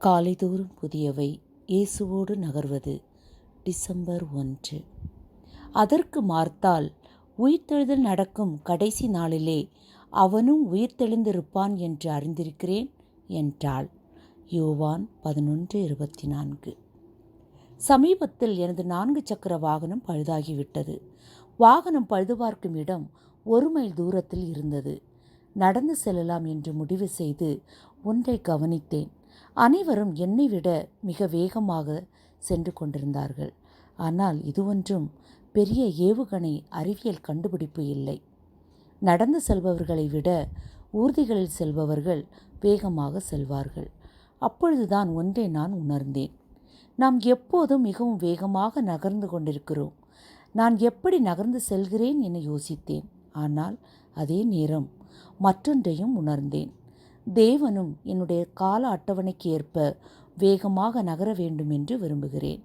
காலைதோறும் புதியவை இயேசுவோடு நகர்வது டிசம்பர் ஒன்று. அதற்கு மார்த்தால் உயிர்த்தெழுதல் நடக்கும் கடைசி நாளிலே அவனும் உயிர்த்தெழுந்திருப்பான் என்று அறிந்திருக்கிறேன் என்றாள். யோவான் பதினொன்று இருபத்தி நான்கு சமீபத்தில் எனது நான்கு சக்கர வாகனம் பழுதாகிவிட்டது. வாகனம் பழுது பார்க்கும் இடம் ஒரு மைல் தூரத்தில் இருந்தது. நடந்து செல்லலாம் என்று முடிவு செய்து ஒன்றை கவனித்தேன். அனைவரும் என்னை விட மிக வேகமாக சென்று கொண்டிருந்தார்கள். ஆனால் இது ஒன்றும் பெரிய ஏவுகணை அறிவியல் கண்டுபிடிப்பு இல்லை. நடந்து செல்பவர்களை விட ஊர்திகளில் செல்பவர்கள் வேகமாக செல்வார்கள். அப்பொழுதுதான் ஒன்றை நான் உணர்ந்தேன். நாம் எப்போதும் மிகவும் வேகமாக நகர்ந்து கொண்டிருக்கிறோம். நான் எப்படி நகர்ந்து செல்கிறேன் என யோசித்தேன். ஆனால் அதே நேரம் மற்றொன்றையும் உணர்ந்தேன். தேவனும் என்னுடைய கால அட்டவணைக்கு ஏற்ப வேகமாக நகர வேண்டும் என்று விரும்புகிறேன்.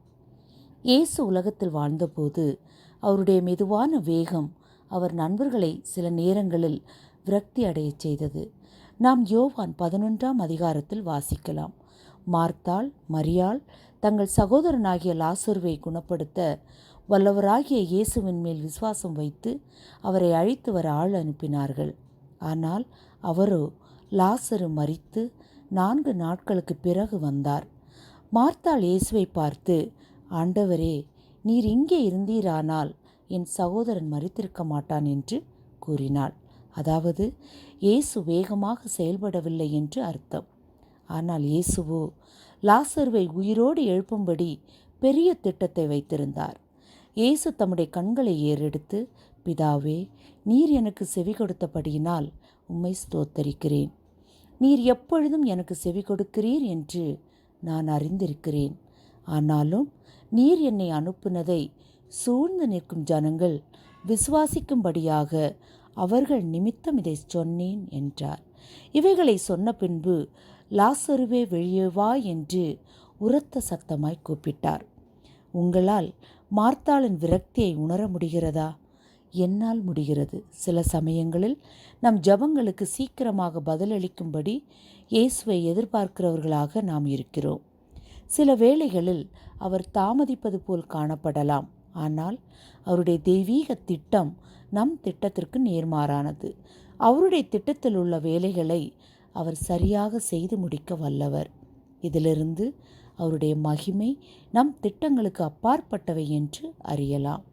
இயேசு உலகத்தில் வாழ்ந்தபோது அவருடைய மெதுவான வேகம் அவர் நண்பர்களை சில நேரங்களில் விரக்தி அடையச் செய்தது. நாம் யோவான் பதினொன்றாம் அதிகாரத்தில் வாசிக்கலாம். மார்த்தாள் மரியாள் தங்கள் சகோதரனாகிய லாசருவை குணப்படுத்த வல்லவராகிய இயேசுவின் மேல் விசுவாசம் வைத்து அவரை அழைத்து வர ஆள் அனுப்பினார்கள். ஆனால் அவரோ லாசரு மறித்து நான்கு நாட்களுக்கு பிறகு வந்தார். மார்த்தாள் இயேசுவை பார்த்து ஆண்டவரே நீர் இங்கே இருந்தீரானால் என் சகோதரன் மறித்திருக்க மாட்டான் என்று கூறினாள். அதாவது இயேசு வேகமாக செயல்படவில்லை என்று அர்த்தம். ஆனால் இயேசுவோ லாசர்வை உயிரோடு எழுப்பும்படி பெரிய திட்டத்தை வைத்திருந்தார். இயேசு தம்முடைய கண்களை ஏறெடுத்து பிதாவே நீர் எனக்கு செவி கொடுத்தபடியினால் உம்மை ஸ்தோத்தரிக்கிறேன். நீர் எப்பொழுதும் எனக்கு செவி கொடுக்கிறீர் என்று நான் அறிந்திருக்கிறேன். ஆனாலும் நீர் என்னை அனுப்புனதை சூழ்ந்து நிற்கும் ஜனங்கள் விசுவாசிக்கும்படியாக அவர்கள் நிமித்தம் இதை சொன்னேன் என்றார். இவைகளை சொன்ன பின்பு லாசருவே வெளியே வா என்று உரத்த சத்தமாய் கூப்பிட்டார். உங்களால் மார்த்தாளின் விரக்தியை உணர முடிகிறதா? என்னால் முடிகிறது. சில சமயங்களில் நம் ஜபங்களுக்கு சீக்கிரமாக பதிலளிக்கும்படி இயேசுவை எதிர்பார்க்கிறவர்களாக நாம் இருக்கிறோம். சில வேளைகளில் அவர் தாமதிப்பது போல் காணப்படலாம். ஆனால் அவருடைய தெய்வீக திட்டம் நம் திட்டத்திற்கு நேர்மாறானது. அவருடைய திட்டத்தில் உள்ள வேலைகளை அவர் சரியாக செய்து முடிக்க வல்லவர். இதிலிருந்து அவருடைய மகிமை நம் திட்டங்களுக்கு அப்பாற்பட்டவை என்று அறியலாம்.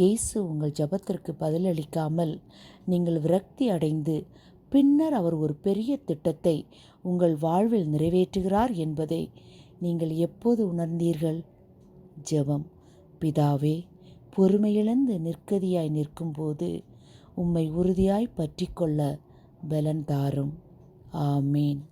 இயேசு உங்கள் ஜபத்திற்கு பதிலளிக்காமல் நீங்கள் விரக்தி அடைந்து பின்னர் அவர் ஒரு பெரிய திட்டத்தை உங்கள் வாழ்வில் நிறைவேற்றுகிறார் என்பதை நீங்கள் எப்போது உணர்ந்தீர்கள்? ஜெபம். பிதாவே பொறுமையிழந்து நிற்கதியாய் நிற்கும்போது உம்மை உறுதியாய் பற்றி கொள்ள பலன் தாரும். ஆமீன்